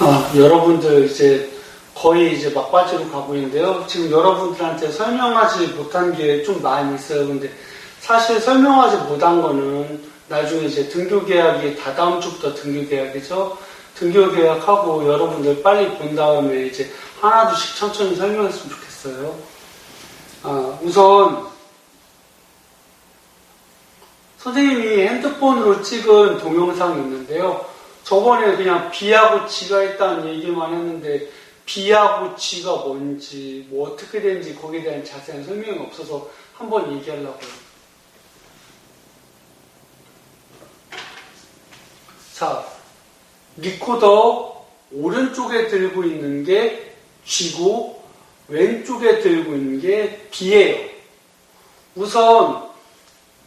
아, 여러분들 이제 거의 이제 막바지로 가고 있는데요. 지금 여러분들한테 설명하지 못한 게 좀 많이 있어요. 근데 사실 설명하지 못한 거는 나중에 이제 등교 계약이 다 다음 주부터 등교 계약이죠. 등교 계약하고 여러분들 빨리 본 다음에 이제 하나둘씩 천천히 설명했으면 좋겠어요. 아, 우선 선생님이 핸드폰으로 찍은 동영상이 있는데요. 저번에 그냥 B하고 G가 있다는 얘기만 했는데 B하고 G가 뭔지 뭐 어떻게 되는지 거기에 대한 자세한 설명이 없어서 한번 얘기하려고요. 자, 리코더 오른쪽에 들고 있는 게 G고 왼쪽에 들고 있는 게 B예요. 우선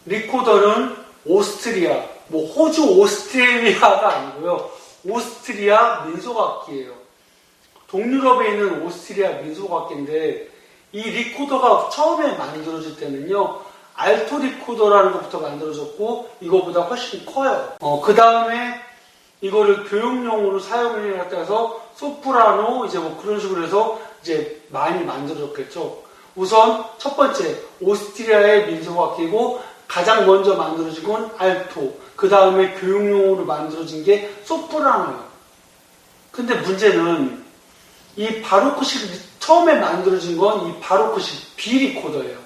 리코더는 오스트리아, 뭐 호주 오스트레일리아가 아니고요. 오스트리아 민속악기예요. 동유럽에 있는 오스트리아 민속악기인데 이 리코더가 처음에 만들어질 때는요. 알토 리코더라는 것부터 만들어졌고 이거보다 훨씬 커요. 그 다음에 이거를 교육용으로 사용을 해서 소프라노 이제 뭐 그런 식으로 해서 이제 많이 만들어졌겠죠. 우선 첫 번째 오스트리아의 민속악기고 가장 먼저 만들어진 건 알토. 그 다음에 교육용으로 만들어진 게 소프라노예요. 근데 문제는 이 바로크식 처음에 만들어진 건 이 바로크식 비리코더예요.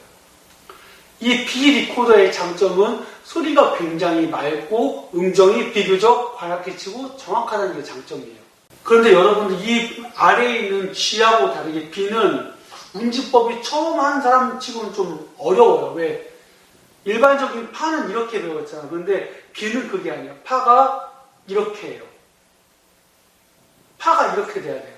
이 비리코더의 장점은 소리가 굉장히 맑고 음정이 비교적 과약해 치고 정확하다는 게 장점이에요. 그런데 여러분들 이 아래에 있는 G하고 다르게 B는 운지법이 처음 한 사람 치고는 좀 어려워요. 왜? 일반적인 파는 이렇게 배웠잖아. 그런데 B는 그게 아니야. 파가 이렇게 해요. 파가 이렇게 돼야 돼요.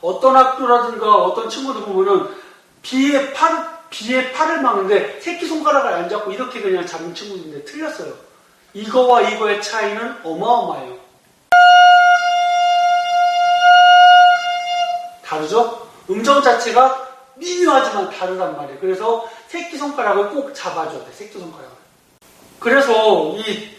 어떤 학교라든가 어떤 친구들 보면은 B의 팔, B의 팔을 막는데 새끼손가락을 안 잡고 이렇게 그냥 잡는 친구들인데 틀렸어요. 이거와 이거의 차이는 어마어마해요. 다르죠? 음정 자체가 미묘하지만 다르단 말이에요. 그래서 새끼손가락을 꼭 잡아줘야 돼, 새끼손가락을. 그래서 이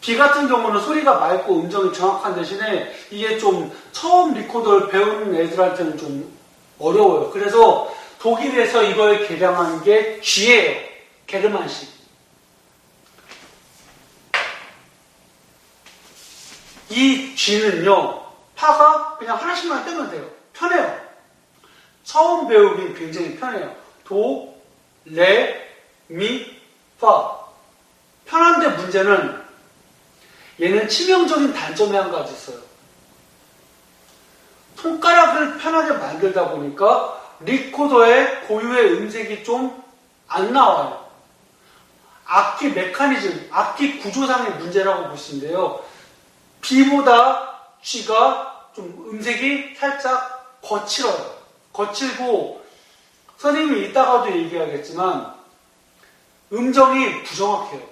B 같은 경우는 소리가 맑고 음정이 정확한 대신에 이게 좀 처음 리코더를 배우는 애들한테는 좀 어려워요. 그래서 독일에서 이걸 개량한 게 G예요. 게르만식. 이 G는요, 파가 그냥 하나씩만 떼면 돼요. 편해요. 처음 배우기 굉장히 편해요. 도, 레, 미, 파. 편한데 문제는 얘는 치명적인 단점이 한 가지 있어요. 손가락을 편하게 만들다 보니까 리코더의 고유의 음색이 좀 안 나와요. 악기 메커니즘, 악기 구조상의 문제라고 보시는데요. B보다 G가 좀 음색이 살짝 거칠어요. 거칠고 선생님이 이따가도 얘기하겠지만 음정이 부정확해요.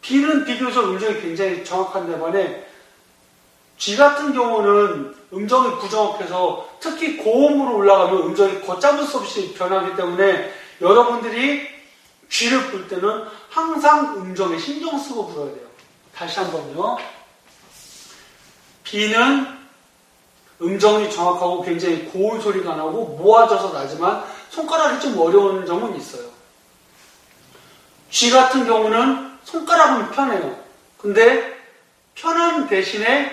B는 비교적 음정이 굉장히 정확한데 반해 G 같은 경우는 음정이 부정확해서 특히 고음으로 올라가면 음정이 걷잡을 수 없이 변하기 때문에 여러분들이 G를 불 때는 항상 음정에 신경 쓰고 불어야 돼요. 다시 한번요. B는 음정이 정확하고 굉장히 고운 소리가 나고 모아져서 나지만 손가락이 좀 어려운 점은 있어요. G 같은 경우는 손가락은 편해요. 근데 편한 대신에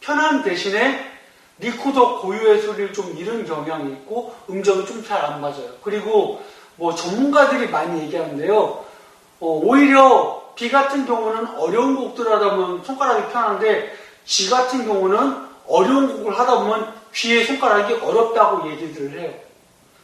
편한 대신에 리코더 고유의 소리를 좀 잃은 경향이 있고 음정이 좀 잘 안 맞아요. 그리고 뭐 전문가들이 많이 얘기하는데요. 어, 오히려 B 같은 경우는 어려운 곡들 하다 보면 손가락이 편한데 G 같은 경우는 어려운 곡을 하다 보면 귀의 손가락이 어렵다고 얘기들을 해요.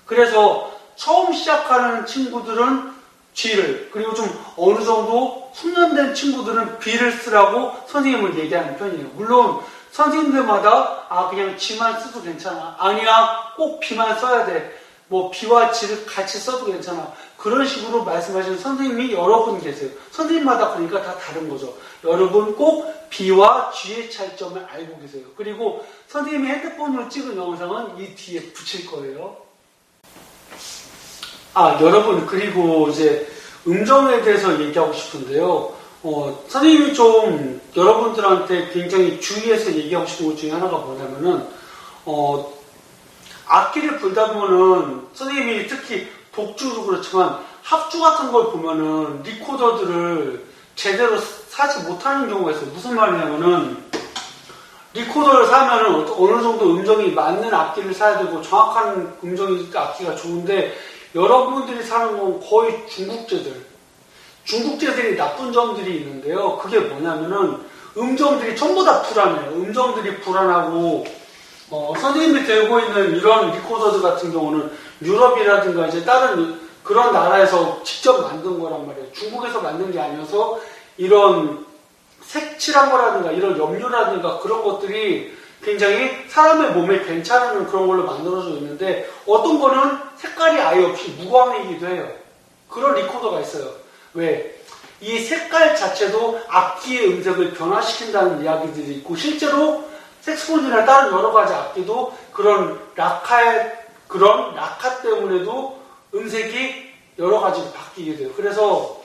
그래서 처음 시작하는 친구들은 G를 그리고 좀 어느 정도 숙련된 친구들은 B를 쓰라고 선생님을 얘기하는 편이에요. 물론 선생님들마다 아 그냥 G만 써도 괜찮아. 아니야 꼭 B만 써야 돼. 뭐 B와 G를 같이 써도 괜찮아. 그런 식으로 말씀하시는 선생님이 여러 분 계세요. 선생님마다 그러니까 다 다른 거죠. 여러분 꼭 B와 G의 차이점을 알고 계세요. 그리고 선생님이 핸드폰으로 찍은 영상은 이 뒤에 붙일 거예요. 아, 여러분, 그리고 이제 음정에 대해서 얘기하고 싶은데요. 어, 선생님이 좀 여러분들한테 굉장히 주의해서 얘기하고 싶은 것 중에 하나가 뭐냐면은 어, 악기를 불다 보면은 선생님이 특히 독주도 그렇지만 합주 같은 걸 보면은 리코더들을 제대로 사지 못하는 경우가 있어요. 무슨 말이냐면은 리코더를 사면은 어느 정도 음정이 맞는 악기를 사야 되고 정확한 음정이 악기가 좋은데 여러분들이 사는 건 거의 중국제들. 중국제들이 나쁜 점들이 있는데요. 그게 뭐냐면은 음정들이 전부 다 불안해요. 음정들이 불안하고 어, 선생님이 들고 있는 이런 리코더들 같은 경우는 유럽이라든가 이제 다른 그런 나라에서 직접 만든 거란 말이에요. 중국에서 만든 게 아니어서 이런 색칠한 거라든가 이런 염료라든가 그런 것들이 굉장히 사람의 몸에 괜찮은 그런 걸로 만들어져 있는데 어떤 거는 색깔이 아예 없이 무광이기도 해요. 그런 리코더가 있어요. 왜? 이 색깔 자체도 악기의 음색을 변화시킨다는 이야기들이 있고 실제로 색소폰이나 다른 여러 가지 악기도 그런 락카의 그런 락카 때문에도 음색이 여러 가지로 바뀌게 돼요. 그래서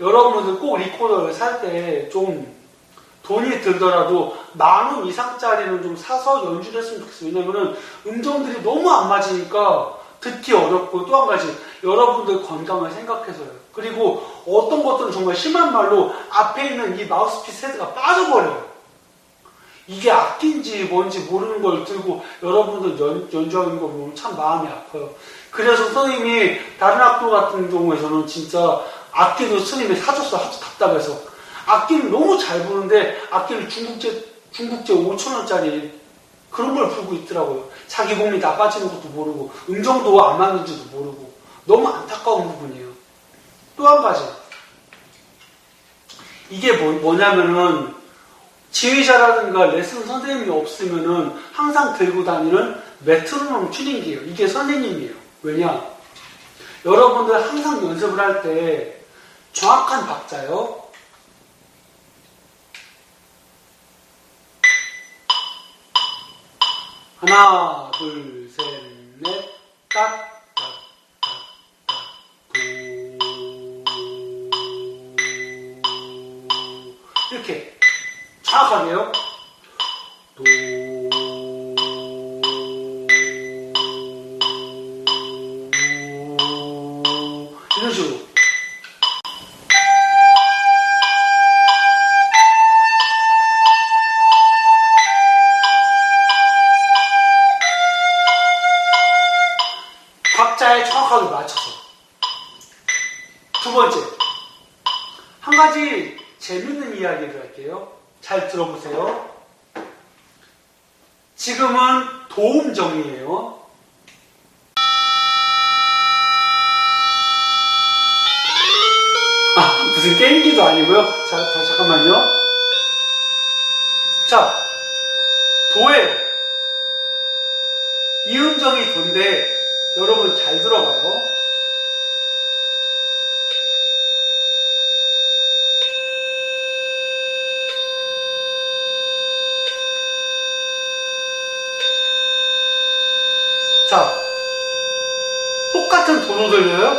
여러분들 꼭 리코더를 살 때 좀 돈이 들더라도 만 원 이상짜리는 좀 사서 연주를 했으면 좋겠어요. 왜냐면은 음정들이 너무 안 맞으니까 듣기 어렵고 또 한 가지 여러분들 건강을 생각해서요. 그리고 어떤 것들은 정말 심한 말로 앞에 있는 이 마우스피스 헤드가 빠져버려요. 이게 악기인지 뭔지 모르는 걸 들고 여러분들 연, 연주하는 거 보면 참 마음이 아파요. 그래서 선생님이 다른 학교 같은 경우에서는 진짜 악기도 스님이 사줬어. 하도 답답해서. 악기는 너무 잘 부는데 악기를 중국제, 중국제 5천원짜리 그런 걸 불고 있더라고요. 자기 몸이 나빠지는 것도 모르고 음정도 안 맞는지도 모르고 너무 안타까운 부분이에요. 또 한 가지. 이게 뭐, 뭐냐면은 지휘자라든가 레슨 선생님이 없으면은 항상 들고 다니는 메트로놈 튜닝기예요. 이게 선생님이에요. 왜냐? 여러분들 항상 연습을 할 때 정확한 박자요. 하나, 둘, 셋, 넷, 딱, 딱, 딱, 딱, 도. 이렇게 정확하게요. 도. 이런 식으로. 박자에 정확하게 맞춰서. 두 번째. 한 가지 재밌는 이야기를 할게요. 잘 들어보세요. 지금은 도움정이에요. 아, 무슨 게임기도 아니고요. 자, 자, 잠깐만요. 자, 도예요. 이 음정이 도인데 여러분 잘 들어봐요. 똑같은 도로 들려요?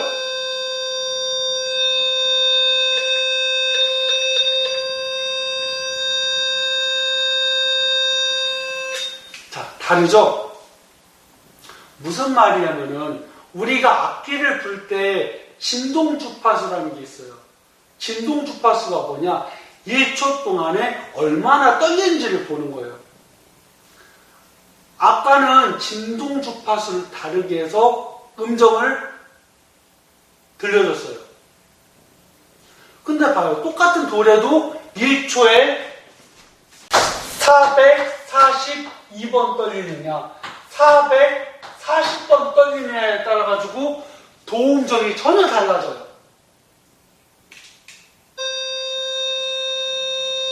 자, 다르죠? 무슨 말이냐면은 우리가 악기를 불 때 진동 주파수라는 게 있어요. 진동 주파수가 뭐냐? 1초 동안에 얼마나 떨리는지를 보는 거예요. 아까는 진동 주파수를 다르게 해서 음정을 들려줬어요. 근데 봐요. 똑같은 도래도 1초에 442번 떨리느냐, 440번 떨리느냐에 따라 가지고 도움정이 전혀 달라져요.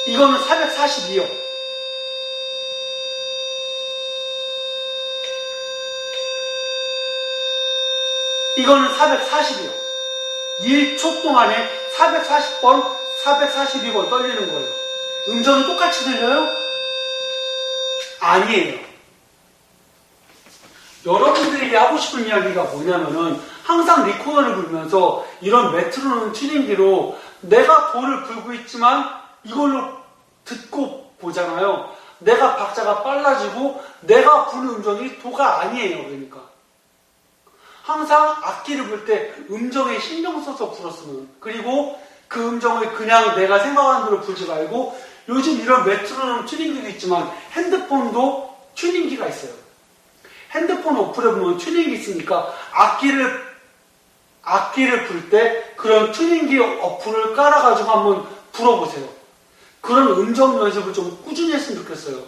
이거는 442요. 이거는 440이요. 1초 동안에 440번, 442번 떨리는 거예요. 음정은 똑같이 들려요? 아니에요. 여러분들에게 하고 싶은 이야기가 뭐냐면은 항상 리코더를 불면서 이런 메트로놈 튜닝기로 내가 돌을 불고 있지만 이걸로 듣고 보잖아요. 내가 박자가 빨라지고 내가 부는 음정이 도가 아니에요. 그러니까. 항상 악기를 불때 음정에 신경 써서 불었으면 그리고 그 음정을 그냥 내가 생각하는 대로 불지 말고 요즘 이런 메트로놈 튜닝기도 있지만 핸드폰도 튜닝기가 있어요. 핸드폰 어플에 보면 튜닝기 있으니까 악기를 악기를 불 때 그런 튜닝기 어플을 깔아가지고 한번 불어보세요. 그런 음정 연습을 좀 꾸준히 했으면 좋겠어요.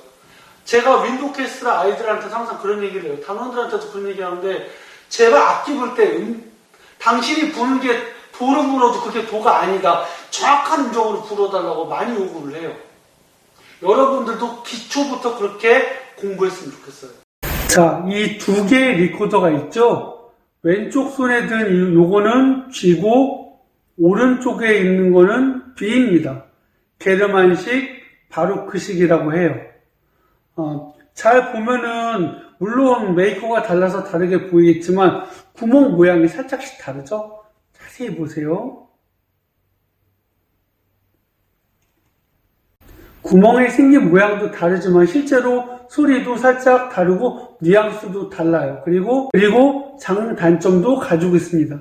제가 윈도캐스트라 아이들한테 항상 그런 얘기를 해요. 단원들한테도 그런 얘기 하는데 제발 악기 불때 음, 당신이 부는 게 도로 불어도 그게 도가 아니다. 정확한 음정으로 불어달라고 많이 요구를 해요. 여러분들도 기초부터 그렇게 공부했으면 좋겠어요. 자, 이 두 개의 리코더가 있죠? 왼쪽 손에 든 이- 요거는 G고, 오른쪽에 있는 거는 B입니다. 게르만식 바로크식이라고 해요. 어, 잘 보면은, 물론 메이커가 달라서 다르게 보이겠지만, 구멍 모양이 살짝씩 다르죠? 자세히 보세요. 구멍에 생긴 모양도 다르지만 실제로 소리도 살짝 다르고 뉘앙스도 달라요. 그리고 그리고 장단점도 가지고 있습니다.